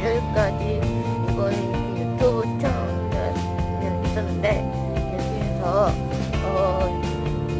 일요일까지 이거는 유튜브 촬영을 있었는데 여기에서 어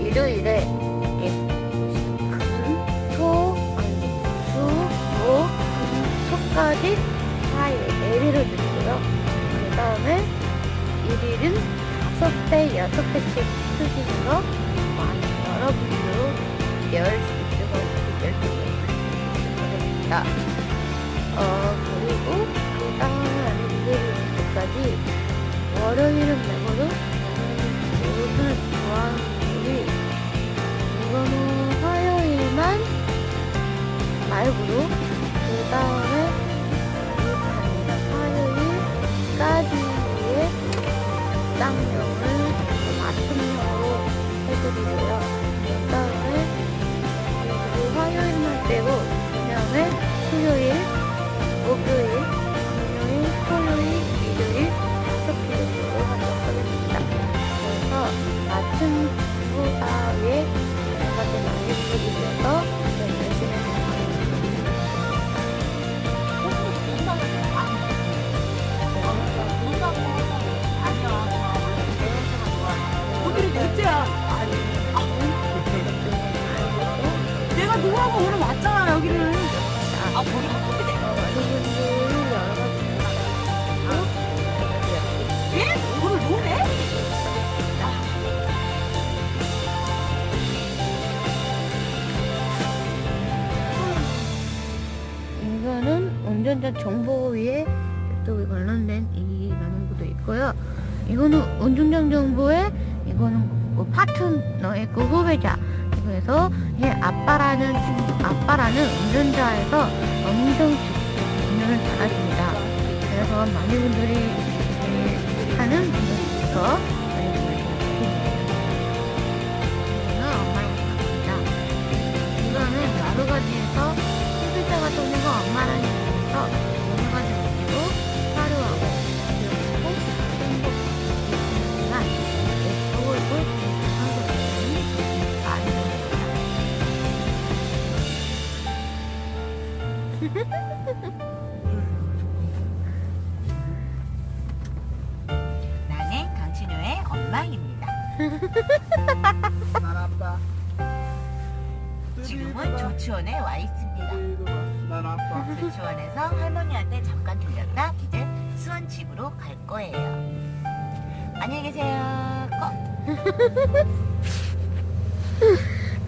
일요일에 금, 토, 수, 목, 금, 토까지 다 예비를 드리고요. 그 다음에 일일은 다섯 배, 여섯 배씩 쓰시면서 많은 여러분도 열수 있 ഓരോന്നിനും 후사에 여러 가지 많 운전자 정보위에 또 관련된 이 나눔구도 있고요. 이거는 운전자 정보에 이거는 그 파트너의 그 후배자. 그래서 얘 아빠라는 친- 아빠라는 운전자에서 엄청 운전을 잘하십니다. 그래서 많은 분들이 이 하는 분들이 나는 강진우의 엄마입니다. 난 아빠. 지금은 조치원에 와 있습니다. 난 아빠. 조치원에서 할머니한테 잠깐 들렸다 이제 수원 집으로 갈 거예요. 안녕히 계세요. 꺼.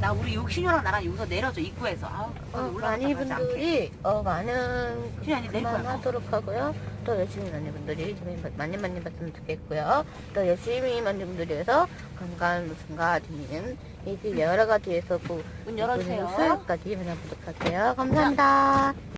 나 우리 욕심이랑 나랑 여기서 내려줘 입구에서. 아우, 어, 올라갔다 많은 가지 않게. 분들이 어, 많은 그냥 아니, 거야. 그만하도록 하고요. 또 열심히 많은 분들이 좀 많이 많이 봤으면 좋겠고요. 또 열심히 많은 분들이 해서 건강 무슨가 재미있는 이집 여러 가지에서 그문 열어주세요. 수요일까지 만나보도록 할게요. 감사합니다.